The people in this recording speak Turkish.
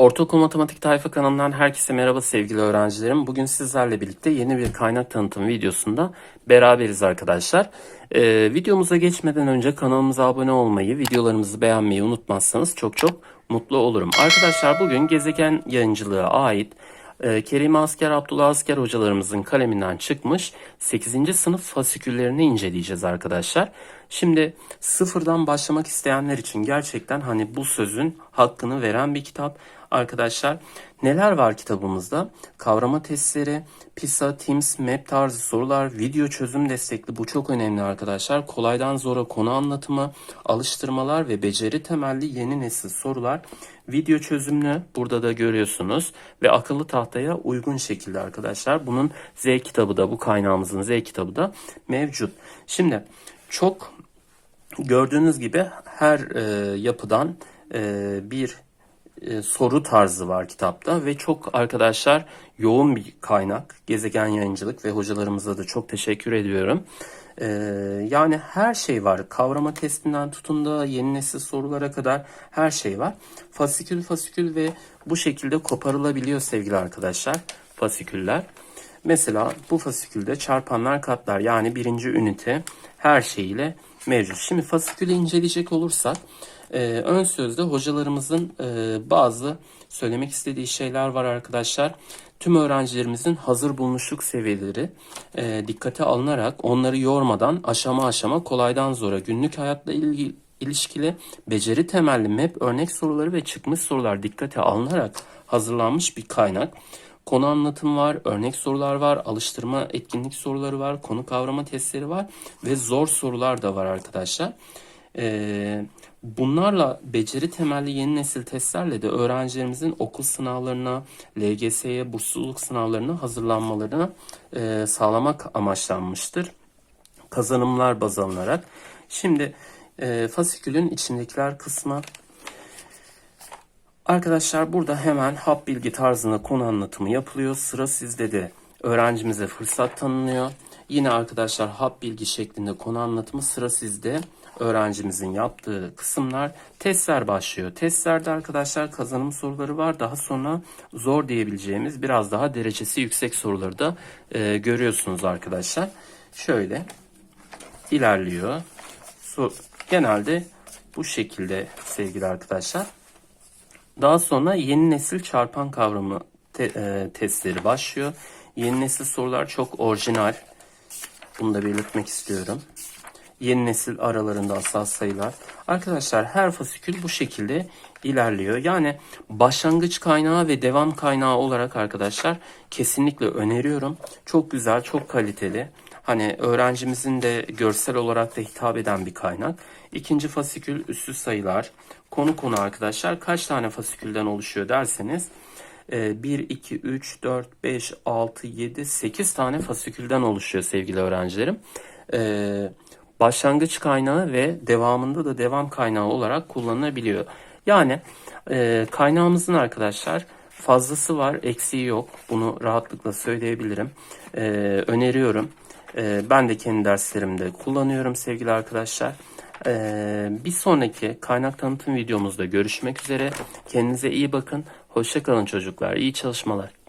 Ortaokul Matematik Tayfa kanalından herkese merhaba sevgili öğrencilerim. Bugün sizlerle birlikte yeni bir kaynak tanıtım videosunda beraberiz arkadaşlar. Ee, videomuza geçmeden önce kanalımıza abone olmayı, videolarımızı beğenmeyi unutmazsanız çok çok mutlu olurum. Arkadaşlar bugün gezegen yayıncılığa ait e, Kerime Asker, Abdullah Asker hocalarımızın kaleminden çıkmış 8. sınıf fasiküllerini inceleyeceğiz arkadaşlar. Şimdi sıfırdan başlamak isteyenler için gerçekten hani bu sözün hakkını veren bir kitap. Arkadaşlar neler var kitabımızda? Kavrama testleri, PISA, TIMS, MAP tarzı sorular, video çözüm destekli bu çok önemli arkadaşlar. Kolaydan zora konu anlatımı, alıştırmalar ve beceri temelli yeni nesil sorular. Video çözümlü burada da görüyorsunuz ve akıllı tahtaya uygun şekilde arkadaşlar. Bunun Z kitabı da bu kaynağımızın Z kitabı da mevcut. Şimdi çok gördüğünüz gibi her e, yapıdan e, bir e, soru tarzı var kitapta ve çok arkadaşlar yoğun bir kaynak. Gezegen Yayıncılık ve hocalarımıza da çok teşekkür ediyorum. E, yani her şey var. Kavrama testinden tutun da yeni nesil sorulara kadar her şey var. Fasikül fasikül ve bu şekilde koparılabiliyor sevgili arkadaşlar fasiküller. Mesela bu fasikülde çarpanlar katlar yani birinci ünite her şeyiyle mevcut. Şimdi fasikülü inceleyecek olursak e, ön sözde hocalarımızın e, bazı söylemek istediği şeyler var arkadaşlar. Tüm öğrencilerimizin hazır bulmuşluk seviyeleri e, dikkate alınarak onları yormadan aşama aşama kolaydan zora günlük hayatla ilgili ilişkili beceri temelli map örnek soruları ve çıkmış sorular dikkate alınarak hazırlanmış bir kaynak. Konu anlatım var, örnek sorular var, alıştırma etkinlik soruları var, konu kavrama testleri var ve zor sorular da var arkadaşlar. Ee, bunlarla beceri temelli yeni nesil testlerle de öğrencilerimizin okul sınavlarına, LGS'ye, bursluluk sınavlarına hazırlanmalarına e, sağlamak amaçlanmıştır. Kazanımlar baz alınarak. Şimdi e, fasikülün içindekiler kısmı Arkadaşlar burada hemen hap bilgi tarzında konu anlatımı yapılıyor. Sıra sizde de öğrencimize fırsat tanınıyor. Yine arkadaşlar hap bilgi şeklinde konu anlatımı sıra sizde öğrencimizin yaptığı kısımlar testler başlıyor. Testlerde arkadaşlar kazanım soruları var. Daha sonra zor diyebileceğimiz biraz daha derecesi yüksek soruları da e, görüyorsunuz arkadaşlar. Şöyle ilerliyor. So, genelde bu şekilde sevgili arkadaşlar. Daha sonra yeni nesil çarpan kavramı te, e, testleri başlıyor. Yeni nesil sorular çok orijinal. Bunu da belirtmek istiyorum. Yeni nesil aralarında asal sayılar. Arkadaşlar her fasikül bu şekilde ilerliyor. Yani başlangıç kaynağı ve devam kaynağı olarak arkadaşlar kesinlikle öneriyorum. Çok güzel, çok kaliteli. Hani öğrencimizin de görsel olarak da hitap eden bir kaynak. İkinci fasikül üssü sayılar. Konu konu arkadaşlar kaç tane fasikülden oluşuyor derseniz 1, 2, 3, 4, 5, 6, 7, 8 tane fasikülden oluşuyor sevgili öğrencilerim. Ee, başlangıç kaynağı ve devamında da devam kaynağı olarak kullanılabiliyor. Yani e, kaynağımızın arkadaşlar fazlası var, eksiği yok. Bunu rahatlıkla söyleyebilirim. Ee, öneriyorum. Ee, ben de kendi derslerimde kullanıyorum sevgili arkadaşlar. Ee, bir sonraki kaynak tanıtım videomuzda görüşmek üzere. Kendinize iyi bakın. Hoşçakalın çocuklar. İyi çalışmalar.